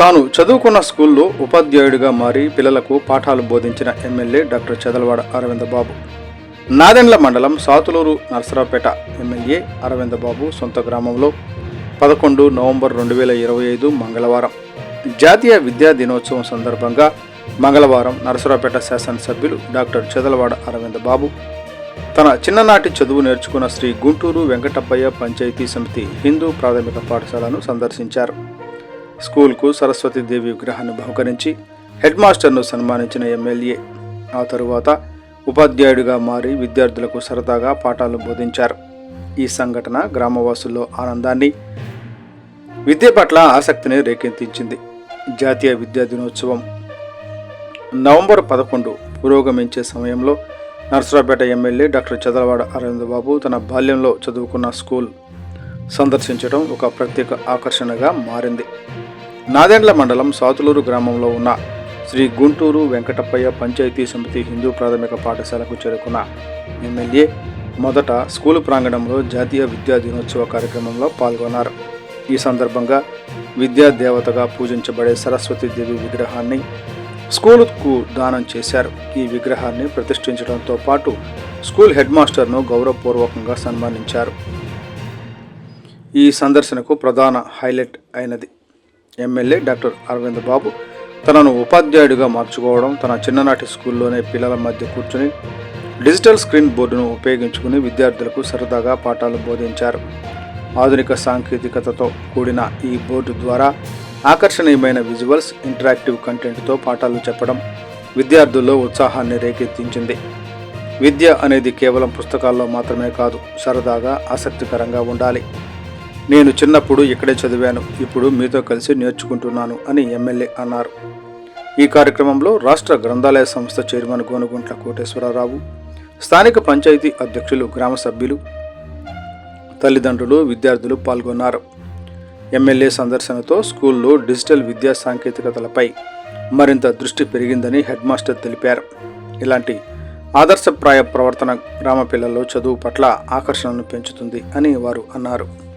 తాను చదువుకున్న స్కూల్లో ఉపాధ్యాయుడిగా మారి పిల్లలకు పాఠాలు బోధించిన ఎమ్మెల్యే డాక్టర్ చదలవాడ అరవిందబాబు. నాదెండ్ల మండలం సాతులూరు నరసరావుపేట ఎమ్మెల్యే అరవిందబాబు సొంత గ్రామంలో పదకొండు నవంబర్ రెండు వేల ఇరవై ఐదు మంగళవారం. జాతీయ విద్యా దినోత్సవం సందర్భంగా మంగళవారం నరసరావుపేట శాసనసభ్యులు డాక్టర్ చదలవాడ అరవిందబాబు తన చిన్ననాటి చదువు నేర్చుకున్న శ్రీ గుంటూరు వెంకటప్పయ్య పంచాయతీ సమితి హిందూ ప్రాథమిక పాఠశాలను సందర్శించారు. స్కూల్కు సరస్వతీదేవి విగ్రహాన్ని బహుకరించి హెడ్ మాస్టర్ను సన్మానించిన ఎమ్మెల్యే. ఆ తరువాత ఉపాధ్యాయుడిగా మారి విద్యార్థులకు సరదాగా పాఠాలు బోధించారు. ఈ సంఘటన గ్రామవాసుల్లో ఆనందాన్ని విద్య పట్ల ఆసక్తిని రేకెత్తించింది. జాతీయ విద్యా దినోత్సవం నవంబర్ పదకొండు పురోగమించే సమయంలో నర్సరావుపేట ఎమ్మెల్యే డాక్టర్ చదలవాడ అరవిందబాబు తన బాల్యంలో చదువుకున్న స్కూల్ సందర్శించడం ఒక ప్రత్యేక ఆకర్షణగా మారింది. నాదెండ్ల మండలం సాతులూరు గ్రామంలో ఉన్న శ్రీ గుంటూరు వెంకటప్పయ్య పంచాయతీ సమితి హిందూ ప్రాథమిక పాఠశాలకు చేరుకున్న ఎమ్మెల్యే మొదట స్కూలు ప్రాంగణంలో జాతీయ విద్యా దినోత్సవ కార్యక్రమంలో పాల్గొన్నారు. ఈ సందర్భంగా విద్యా దేవతగా పూజించబడే సరస్వతీదేవి విగ్రహాన్ని స్కూలుకు దానం చేశారు. ఈ విగ్రహాన్ని ప్రతిష్ఠించడంతో పాటు స్కూల్ హెడ్ మాస్టర్ను గౌరవపూర్వకంగా సన్మానించారు. ఈ సందర్శనకు ప్రధాన హైలైట్ అయినది ఎమ్మెల్యే డాక్టర్ అరవింద్ బాబు. తనను ఉపాధ్యాయుడిగా మార్చుకోవడం తన చిన్ననాటి స్కూల్లోనే పిల్లల మధ్య కూర్చుని డిజిటల్ స్క్రీన్ బోర్డును ఉపయోగించుకుని విద్యార్థులకు సరదాగా పాఠాలు బోధించారు. ఆధునిక సాంకేతికతతో కూడిన ఈ బోర్డు ద్వారా ఆకర్షణీయమైన విజువల్స్ ఇంటరాక్టివ్ కంటెంట్తో పాఠాలు చెప్పడం విద్యార్థుల్లో ఉత్సాహాన్ని రేకెత్తించింది. విద్య అనేది కేవలం పుస్తకాల్లో మాత్రమే కాదు సరదాగా ఆసక్తికరంగా ఉండాలి. నేను చిన్నప్పుడు ఇక్కడే చదివాను. ఇప్పుడు మీతో కలిసి నేర్చుకుంటున్నాను అని ఎమ్మెల్యే అన్నారు. ఈ కార్యక్రమంలో రాష్ట్ర గ్రంథాలయ సంస్థ చైర్మన్ గోనుగుంట్ల కోటేశ్వరరావు స్థానిక పంచాయతీ అధ్యక్షులు గ్రామ సభ్యులు తల్లిదండ్రులు విద్యార్థులు పాల్గొన్నారు. ఎమ్మెల్యే సందర్శనతో స్కూల్లో డిజిటల్ విద్యా సాంకేతికతలపై మరింత దృష్టి పెరిగిందని హెడ్ మాస్టర్ తెలిపారు. ఇలాంటి ఆదర్శప్రాయ ప్రవర్తన గ్రామ పిల్లల్లో చదువు పట్ల ఆకర్షణను పెంచుతుంది అని వారు అన్నారు.